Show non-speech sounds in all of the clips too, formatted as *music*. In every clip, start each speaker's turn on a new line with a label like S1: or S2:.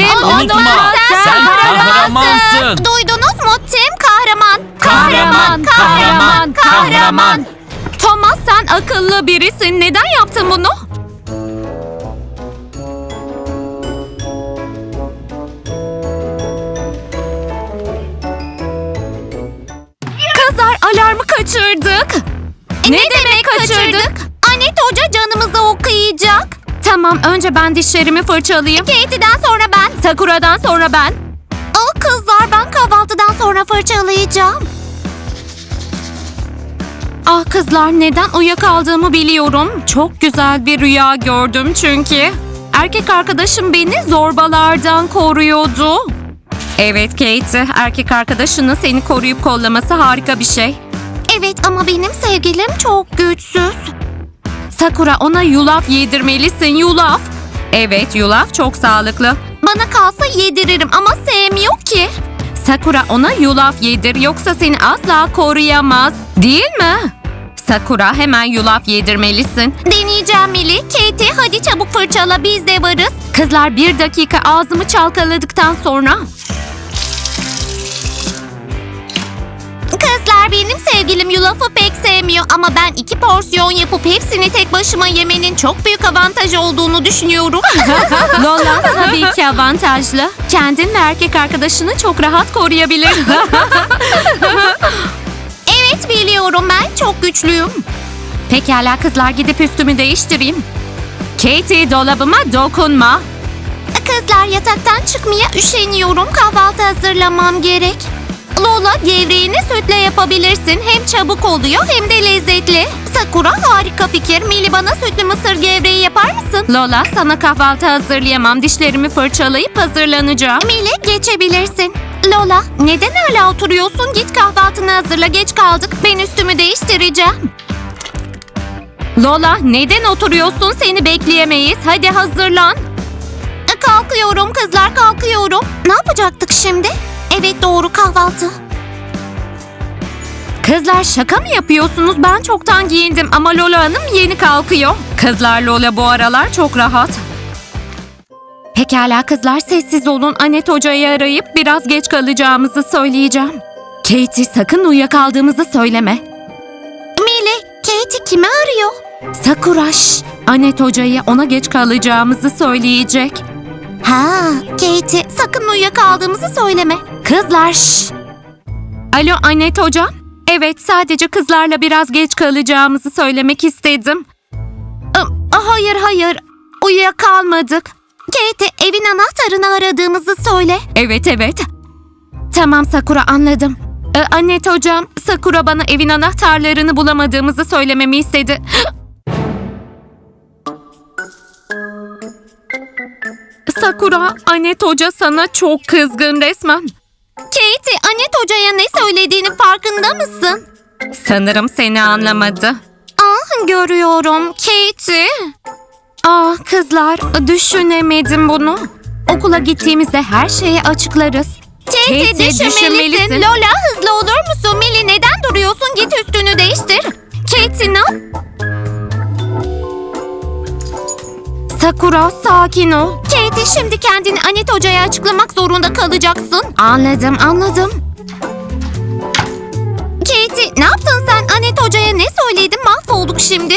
S1: Tim
S2: Unutma, sen kahramansın.
S1: Duydunuz mu Tim kahraman.
S2: Kahraman, kahraman, kahraman.
S1: Thomas sen akıllı birisin. Neden yaptın bunu? Kızlar alarmı kaçırdık. ne, demek kaçırdık? Anet Hoca canımızı okuyacak. Tamam önce ben dişlerimi fırçalayayım. Katie'den sonra ben. Sakura'dan sonra ben. Aa kızlar ben kahvaltıdan sonra fırçalayacağım. Ah kızlar neden uyuyakaldığımı biliyorum. Çok güzel bir rüya gördüm çünkü. Erkek arkadaşım beni zorbalardan koruyordu. Evet Kate, erkek arkadaşının seni koruyup kollaması harika bir şey. Evet ama benim sevgilim çok güçsüz. Sakura ona yulaf yedirmelisin yulaf. Evet yulaf çok sağlıklı. Bana kalsa yediririm ama sevmiyor ki. Sakura ona yulaf yedir yoksa seni asla koruyamaz. Değil mi? Sakura hemen yulaf yedirmelisin. Deneyeceğim Mili. Katie hadi çabuk fırçala biz de varız. Kızlar bir dakika ağzımı çalkaladıktan sonra. Benim sevgilim yulafı pek sevmiyor ama ben iki porsiyon yapıp hepsini tek başıma yemenin çok büyük avantajı olduğunu düşünüyorum. *laughs* Lola tabii ki avantajlı. Kendin ve erkek arkadaşını çok rahat koruyabilirsin. *laughs* evet biliyorum ben çok güçlüyüm. Pekala kızlar gidip üstümü değiştireyim. Katie dolabıma dokunma. Kızlar yataktan çıkmaya üşeniyorum. Kahvaltı hazırlamam gerek. Lola gevreğini sütle yapabilirsin. Hem çabuk oluyor hem de lezzetli. Sakura harika fikir. Mili bana sütlü mısır gevreği yapar mısın? Lola sana kahvaltı hazırlayamam. Dişlerimi fırçalayıp hazırlanacağım. Mili geçebilirsin. Lola neden hala oturuyorsun? Git kahvaltını hazırla. Geç kaldık. Ben üstümü değiştireceğim. Lola neden oturuyorsun? Seni bekleyemeyiz. Hadi hazırlan. Kalkıyorum kızlar kalkıyorum. Ne yapacaktık şimdi? Evet doğru kahvaltı. Kızlar şaka mı yapıyorsunuz? Ben çoktan giyindim ama Lola Hanım yeni kalkıyor. Kızlar Lola bu aralar çok rahat. Pekala kızlar sessiz olun. Anet Hoca'yı arayıp biraz geç kalacağımızı söyleyeceğim. Katie sakın uyuyakaldığımızı söyleme. Mili, Katie kimi arıyor? Sakura şş, Anet Hoca'ya ona geç kalacağımızı söyleyecek. Ha, Katie sakın uyuyakaldığımızı söyleme. Kızlar şş. Alo Anet Hocam. Evet sadece kızlarla biraz geç kalacağımızı söylemek istedim. Im, Hayır hayır uyuyakalmadık. Katie evin anahtarını aradığımızı söyle. Evet evet. Tamam Sakura anladım. Ee, Annet hocam Sakura bana evin anahtarlarını bulamadığımızı söylememi istedi. Sakura, Anet Hoca sana çok kızgın resmen. Katie, Anet Hoca'ya ne söylediğini farkında mısın? Sanırım seni anlamadı. Ah, görüyorum. Katie. Ah kızlar, düşünemedim bunu. Okula gittiğimizde her şeyi açıklarız. Katie, düşünmelisin. Lola hızlı olur musun? Millie neden duruyorsun? Git üstünü değiştir. Katie ne Sakura sakin ol. Katie şimdi kendini Anet Hoca'ya açıklamak zorunda kalacaksın. Anladım anladım. Katie ne yaptın sen Anet Hoca'ya ne söyledin mahvolduk şimdi.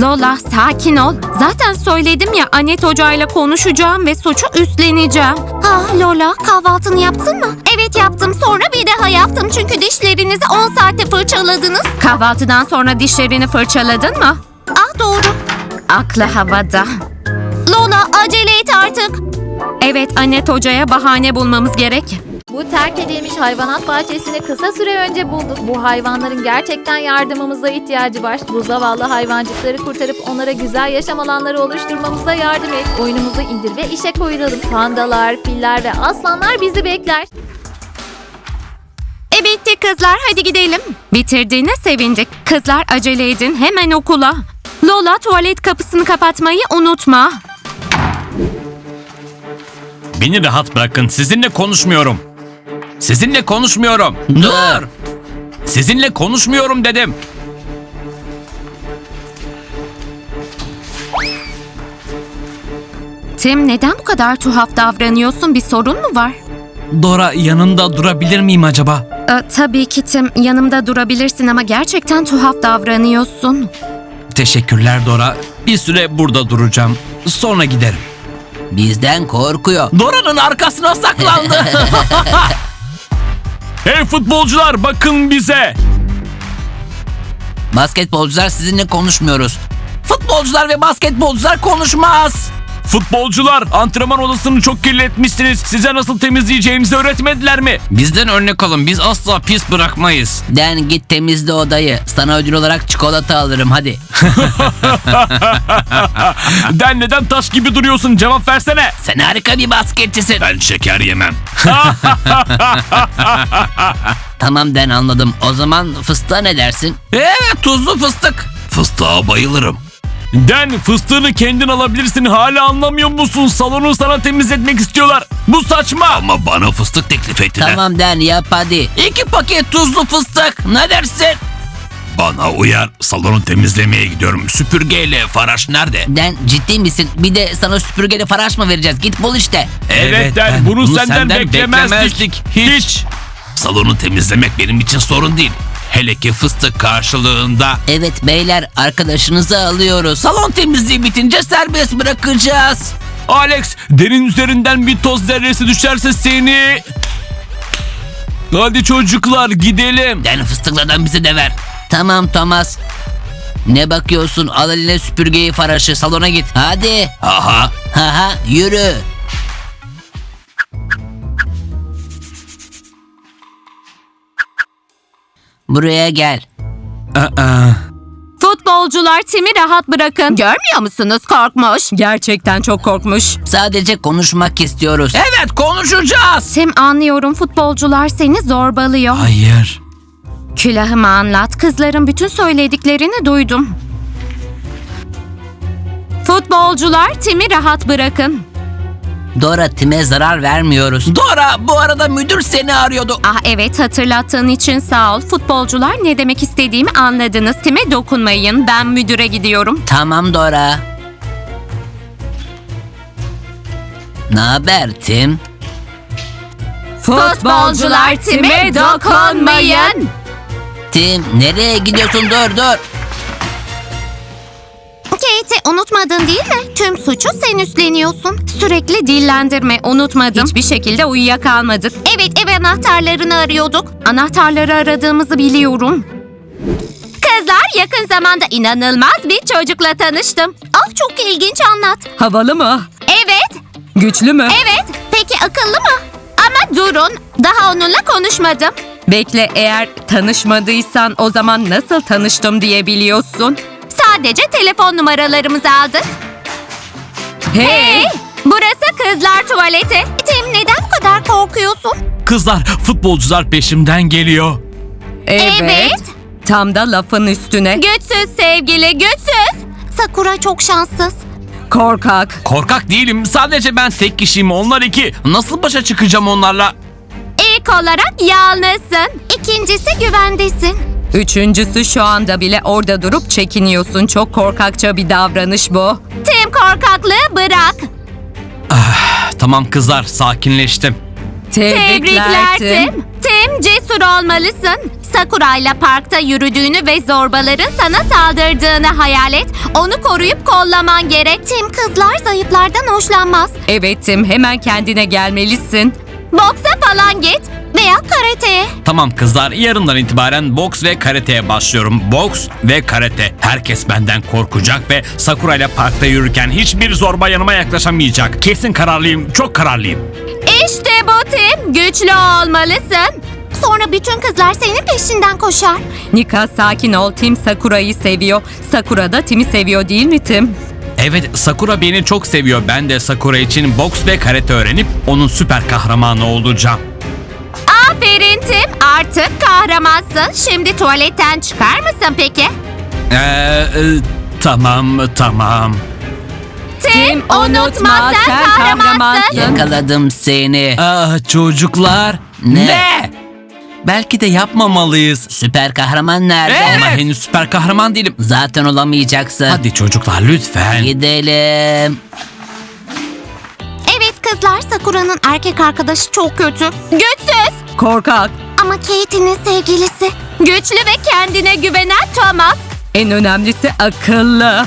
S1: Lola sakin ol. Zaten söyledim ya Anet Hoca'yla konuşacağım ve suçu üstleneceğim. Ah Lola kahvaltını yaptın mı? Evet yaptım sonra bir daha yaptım çünkü dişlerinizi 10 saatte fırçaladınız. Kahvaltıdan sonra dişlerini fırçaladın mı? Ah doğru. Aklı havada. Artık. Evet Anet Hoca'ya bahane bulmamız gerek.
S3: Bu terk edilmiş hayvanat bahçesini kısa süre önce bulduk. Bu hayvanların gerçekten yardımımıza ihtiyacı var. Bu zavallı hayvancıkları kurtarıp onlara güzel yaşam alanları oluşturmamıza yardım et. Oyunumuzu indir ve işe koyulalım. Pandalar, filler ve aslanlar bizi bekler.
S1: E bitti kızlar hadi gidelim. Bitirdiğine sevindik. Kızlar acele edin hemen okula. Lola tuvalet kapısını kapatmayı unutma.
S2: Beni rahat bırakın. Sizinle konuşmuyorum. Sizinle konuşmuyorum. Dur. Sizinle konuşmuyorum dedim.
S1: Tim neden bu kadar tuhaf davranıyorsun? Bir sorun mu var?
S2: Dora yanında durabilir miyim acaba?
S1: Ee, tabii ki Tim yanımda durabilirsin ama gerçekten tuhaf davranıyorsun.
S2: Teşekkürler Dora. Bir süre burada duracağım. Sonra giderim.
S4: Bizden korkuyor.
S2: Dora'nın arkasına saklandı. *laughs* hey futbolcular bakın bize.
S4: Basketbolcular sizinle konuşmuyoruz. Futbolcular ve basketbolcular konuşmaz.
S2: Futbolcular antrenman odasını çok kirletmişsiniz. Size nasıl temizleyeceğinizi öğretmediler mi? Bizden örnek alın. Biz asla pis bırakmayız.
S4: Den git temizle odayı. Sana ödül olarak çikolata alırım hadi. *laughs*
S2: Den neden taş gibi duruyorsun? Cevap versene.
S4: Sen harika bir basketçisin.
S2: Ben şeker yemem. *laughs*
S4: Tamam Den anladım. O zaman fıstığa ne dersin?
S2: Evet tuzlu fıstık. Fıstığa bayılırım. Den fıstığını kendin alabilirsin. Hala anlamıyor musun? Salonu sana temizletmek istiyorlar. Bu saçma. Ama bana fıstık teklif ettiler.
S4: Tamam Den yap hadi. İki paket tuzlu fıstık. Ne dersin?
S2: Bana uyar. Salonu temizlemeye gidiyorum. Süpürgeyle Faraş nerede?
S4: Den ciddi misin? Bir de sana süpürgeli faraş mı vereceğiz? Git bul işte.
S2: Evet, Den, bunu, senden, beklemezdik. Hiç. Salonu temizlemek benim için sorun değil. Hele ki fıstık karşılığında.
S4: Evet beyler arkadaşınızı alıyoruz. Salon temizliği bitince serbest bırakacağız.
S2: Alex, derin üzerinden bir toz zerresi düşerse seni... Hadi çocuklar gidelim.
S4: Den fıstıklardan bize de ver. Tamam Thomas. Ne bakıyorsun? Al eline süpürgeyi faraşı. Salona git. Hadi.
S2: Aha.
S4: Haha yürü. Buraya gel.
S1: Futbolcular Tim'i rahat bırakın. Görmüyor musunuz korkmuş. Gerçekten çok korkmuş.
S4: Sadece konuşmak istiyoruz.
S2: Evet konuşacağız.
S1: Tim anlıyorum futbolcular seni zorbalıyor.
S2: Hayır.
S1: Külahımı anlat. Kızların bütün söylediklerini duydum. Futbolcular Tim'i rahat bırakın.
S4: Dora Tim'e zarar vermiyoruz.
S2: Dora bu arada müdür seni arıyordu.
S1: Ah evet hatırlattığın için sağ ol. Futbolcular ne demek istediğimi anladınız. Tim'e dokunmayın. Ben müdüre gidiyorum.
S4: Tamam Dora. Ne haber Tim?
S1: Futbolcular Tim'e dokunmayın.
S4: Tim nereye gidiyorsun? Dur dur.
S1: Unutmadın değil mi? Tüm suçu sen üstleniyorsun. Sürekli dillendirme unutmadım. Hiçbir şekilde uyuyakalmadık. Evet ev anahtarlarını arıyorduk. Anahtarları aradığımızı biliyorum. Kızlar yakın zamanda inanılmaz bir çocukla tanıştım. Ah çok ilginç anlat.
S5: Havalı mı?
S1: Evet,
S5: Güçlü mü?
S1: evet. Peki akıllı mı? Ama durun, daha onunla konuşmadım.
S5: Bekle eğer tanışmadıysan o zaman nasıl tanıştım diyebiliyorsun.
S1: Sadece telefon numaralarımızı aldık. Hey! Burası kızlar tuvaleti. Tim neden bu kadar korkuyorsun?
S2: Kızlar futbolcular peşimden geliyor.
S1: Evet.
S5: Tam da lafın üstüne.
S1: Güçsüz sevgili, güçsüz. Sakura çok şanssız.
S5: Korkak.
S2: Korkak değilim. Sadece ben tek kişiyim. Onlar iki. Nasıl başa çıkacağım onlarla?
S1: İlk olarak yalnızsın. İkincisi güvendesin.
S5: Üçüncüsü şu anda bile orada durup çekiniyorsun. Çok korkakça bir davranış bu.
S1: Tim korkaklığı bırak.
S2: Tamam kızlar sakinleştim.
S1: Tebrikler Tim. Tim cesur olmalısın. Sakura ile parkta yürüdüğünü ve zorbaların sana saldırdığını hayal et. Onu koruyup kollaman gerek. Tim kızlar zayıflardan hoşlanmaz.
S5: Evet Tim hemen kendine gelmelisin.
S1: Boksa falan git veya karateye.
S2: Tamam kızlar yarından itibaren boks ve karateye başlıyorum. Boks ve karate. Herkes benden korkacak ve Sakura ile parkta yürürken hiçbir zorba yanıma yaklaşamayacak. Kesin kararlıyım. Çok kararlıyım.
S1: İşte bu Tim. Güçlü olmalısın. Sonra bütün kızlar senin peşinden koşar.
S5: Nika sakin ol. Tim Sakura'yı seviyor. Sakura da Tim'i seviyor değil mi Tim?
S2: Evet Sakura beni çok seviyor. Ben de Sakura için boks ve karate öğrenip onun süper kahramanı olacağım.
S1: Aferin Tim. Artık kahramansın. Şimdi tuvaletten çıkar mısın peki?
S2: Ee, e, tamam tamam.
S1: Tim, unutma sen kahramansın.
S4: Yakaladım seni.
S2: Ah çocuklar.
S4: Ne?
S2: Belki de yapmamalıyız.
S4: Süper kahraman nerede?
S2: Ama henüz süper kahraman değilim.
S4: Zaten olamayacaksın.
S2: Hadi çocuklar lütfen.
S4: Gidelim.
S1: Kızlar Sakura'nın erkek arkadaşı çok kötü. Güçsüz.
S5: Korkak.
S1: Ama Katie'nin sevgilisi. Güçlü ve kendine güvenen Thomas.
S5: En önemlisi akıllı.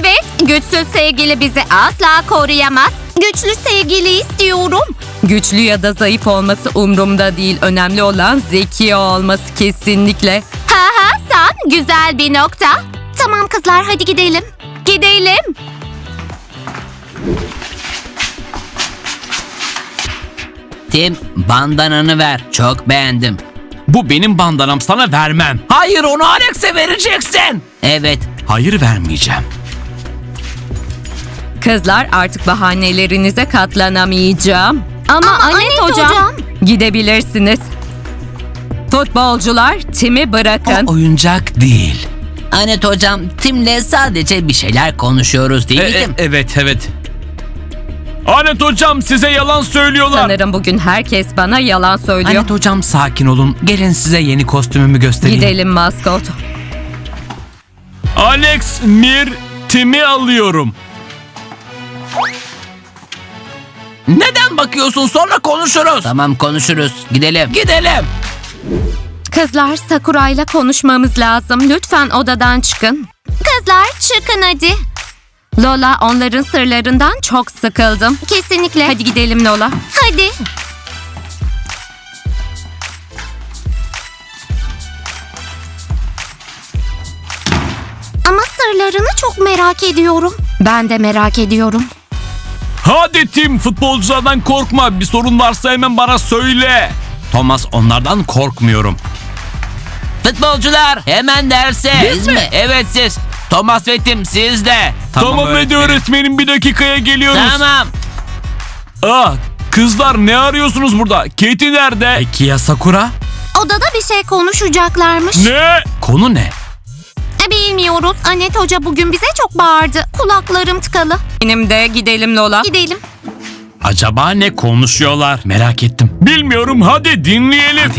S1: Evet, güçsüz sevgili bizi asla koruyamaz. Güçlü sevgili istiyorum.
S5: Güçlü ya da zayıf olması umrumda değil. Önemli olan zeki olması kesinlikle.
S1: Ha ha sen güzel bir nokta. Tamam kızlar hadi gidelim. Gidelim.
S4: Tim bandananı ver. Çok beğendim.
S2: Bu benim bandanam sana vermem.
S4: Hayır onu Alex'e vereceksin. Evet.
S2: Hayır vermeyeceğim.
S5: Kızlar artık bahanelerinize katlanamayacağım. Ama,
S1: Ama
S5: Anet,
S1: Anet
S5: hocam,
S1: hocam.
S5: gidebilirsiniz. Futbolcular timi bırakın.
S2: O oyuncak değil.
S4: Anet hocam Tim'le sadece bir şeyler konuşuyoruz değil
S2: E-
S4: mi
S2: e-
S4: Tim?
S2: evet evet. Anet hocam size yalan söylüyorlar.
S5: Sanırım bugün herkes bana yalan söylüyor.
S2: Anet hocam sakin olun. Gelin size yeni kostümümü göstereyim.
S5: Gidelim maskot.
S2: Alex Mir Tim'i alıyorum.
S4: Neden bakıyorsun sonra konuşuruz. Tamam konuşuruz. Gidelim. Gidelim.
S1: Kızlar Sakura ile konuşmamız lazım. Lütfen odadan çıkın. Kızlar çıkın hadi.
S5: Lola onların sırlarından çok sıkıldım.
S1: Kesinlikle.
S5: Hadi gidelim Lola.
S1: Hadi. Ama sırlarını çok merak ediyorum. Ben de merak ediyorum.
S2: Hadi Tim futbolculardan korkma. Bir sorun varsa hemen bana söyle. Thomas onlardan korkmuyorum.
S4: Futbolcular hemen derse. Biz mi? Evet siz. Thomas ve Tim siz de.
S2: Tamam, hadi öğretmenim bir dakikaya geliyoruz.
S4: Tamam.
S2: Ah kızlar ne arıyorsunuz burada? Katie nerede? Peki ya Sakura?
S1: Odada bir şey konuşacaklarmış.
S2: Ne? Konu ne?
S1: E, Bilmiyoruz. Anet Hoca bugün bize çok bağırdı. Kulaklarım tıkalı.
S5: Benim de gidelim Lola.
S1: Gidelim.
S2: Acaba ne konuşuyorlar? Merak ettim. Bilmiyorum hadi dinleyelim.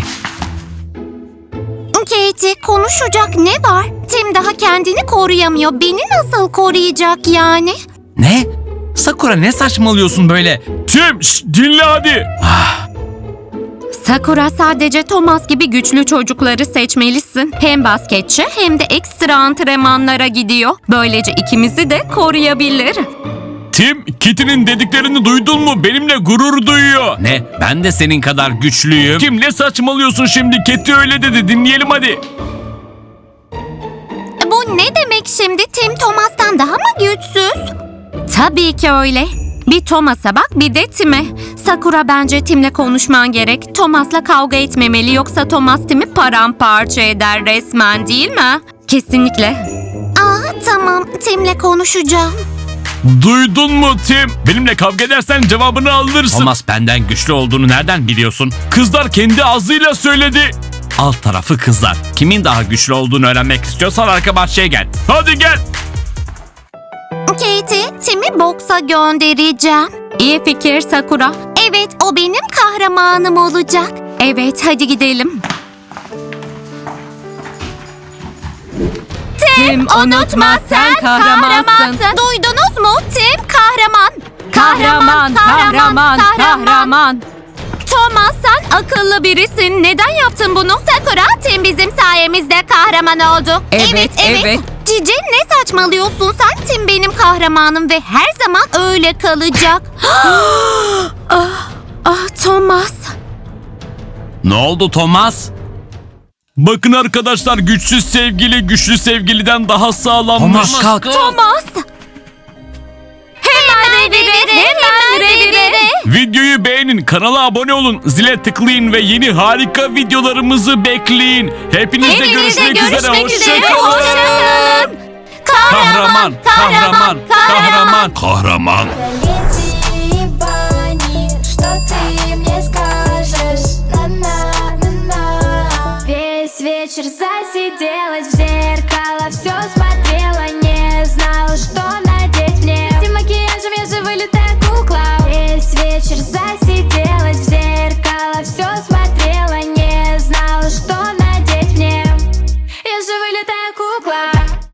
S1: Katie konuşacak ne var? Tim daha kendini koruyamıyor. Beni nasıl koruyacak yani?
S2: Ne? Sakura ne saçmalıyorsun böyle? Tim şş, dinle hadi.
S5: Sakura sadece Thomas gibi güçlü çocukları seçmelisin. Hem basketçi hem de ekstra antrenmanlara gidiyor. Böylece ikimizi de koruyabilir.
S2: Tim, Kitty'nin dediklerini duydun mu? Benimle gurur duyuyor. Ne? Ben de senin kadar güçlüyüm. Kim ne saçmalıyorsun şimdi? Kitty öyle dedi. Dinleyelim hadi.
S1: Bu ne demek şimdi? Tim Thomas'tan daha mı güçsüz?
S5: Tabii ki öyle. Bir Thomas'a bak bir de Tim'e. Sakura bence Tim'le konuşman gerek. Thomas'la kavga etmemeli yoksa Thomas Tim'i paramparça eder resmen değil mi? Kesinlikle.
S1: Aa tamam Tim'le konuşacağım.
S2: Duydun mu Tim? Benimle kavga edersen cevabını alırsın. Thomas benden güçlü olduğunu nereden biliyorsun? Kızlar kendi ağzıyla söyledi. Alt tarafı kızlar. Kimin daha güçlü olduğunu öğrenmek istiyorsan arka bahçeye gel. Hadi gel.
S1: Katie, Tim'i boksa göndereceğim.
S5: İyi fikir Sakura.
S1: Evet, o benim kahramanım olacak.
S5: Evet hadi gidelim.
S1: Tim,
S5: unutma, sen kahramansın.
S1: Duydunuz mu? Tim kahraman.
S5: Kahraman, kahraman, kahraman.
S1: Thomas sen akıllı birisin. Neden yaptın bunu? Sakura, Tim bizim sayemizde kahraman oldu.
S5: Evet, evet.
S1: Cici ne saçmalıyorsun sen? Tim benim kahramanım ve her zaman öyle kalacak. *gasps*
S5: Ah Thomas.
S2: Ne oldu Thomas? Bakın arkadaşlar güçsüz sevgili güçlü sevgiliden daha sağlammış.
S4: Thomas kalk.
S1: Thomas. Hemen revire, hemen revire.
S2: Videoyu beğenin, kanala abone olun, zile tıklayın ve yeni harika videolarımızı bekleyin. Hepinizle görüşmek, üzere. Hoşçakalın.
S1: Hoşçakalın.
S2: Kahraman, kahraman, kahraman, kahraman.
S6: Gölge вечер засидел.